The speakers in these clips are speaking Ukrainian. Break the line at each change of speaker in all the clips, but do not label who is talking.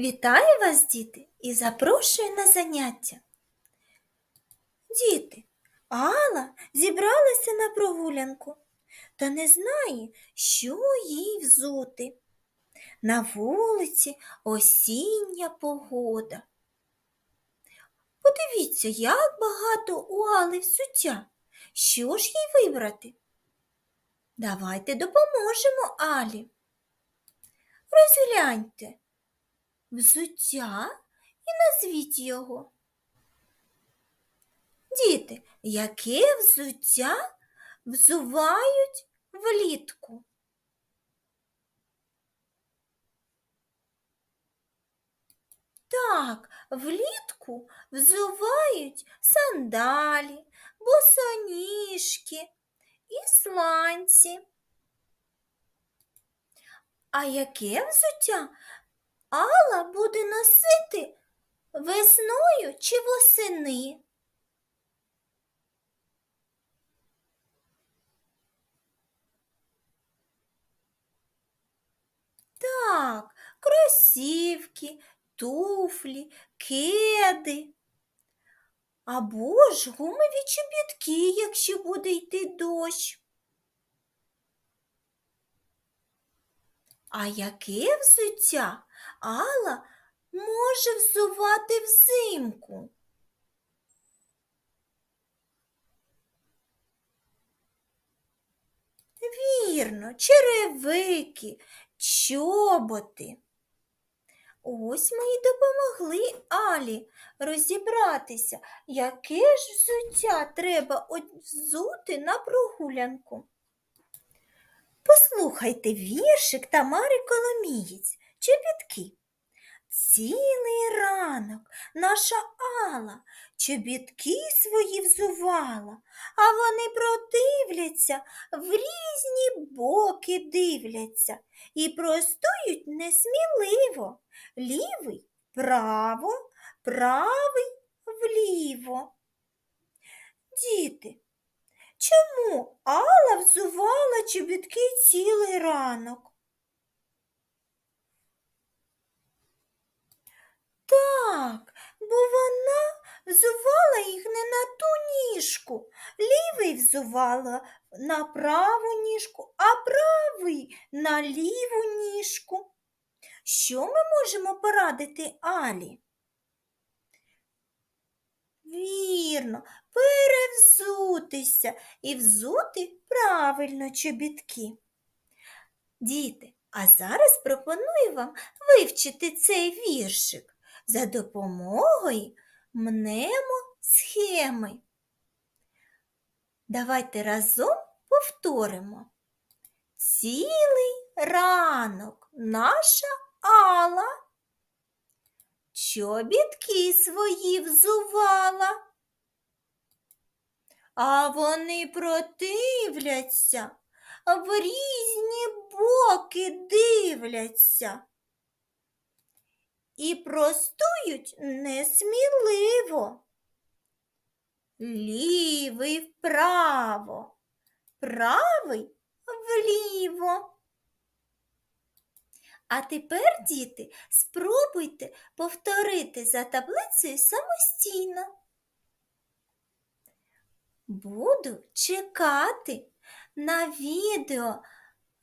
Вітаю вас, діти, і запрошую на заняття. Діти, Алла зібралася на прогулянку та не знає, що їй взути. На вулиці осіння погода. Подивіться, як багато у Али взуття. Що ж їй вибрати? Давайте допоможемо Алі. Розгляньте взуття і назвіть його. Діти, яке взуття взувають влітку? Так, влітку взувають сандалі, босоніжки і сланці. А яке взуття Алла буде носити весною чи восени? Так, кросівки, туфлі, кеди. Або ж гумові чобітки, якщо буде йти дощ. А яке взуття Алла може взувати взимку? Вірно, черевики, чоботи. Ось ми й допомогли Алі розібратися, яке ж взуття треба взути на прогулянку. Послухайте віршик Тамари Коломієць, чобітки. Цілий ранок наша Алла чобітки свої взувала, а вони противляться, в різні боки дивляться і простують несміливо. Лівий право, правий вліво. Діти, чому Алла взувала чобітки цілий ранок? Так, бо вона взувала їх не на ту ніжку. Лівий взувала на праву ніжку, а правий на ліву ніжку. Що ми можемо порадити Алі? Вірно, перевзутися і взути правильно чобітки. Діти, а зараз пропоную вам вивчити цей віршик за допомогою мнемо-схеми. Давайте разом повторимо. Цілий ранок наша Алла чобітки свої взувала, а вони противляться, в різні боки дивляться і простують несміливо. Лівий вправо, правий вліво. А тепер, діти, спробуйте повторити за таблицею самостійно. Буду чекати на відео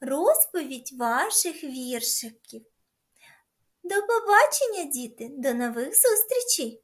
розповідь ваших віршиків. До побачення, діти, до нових зустрічей!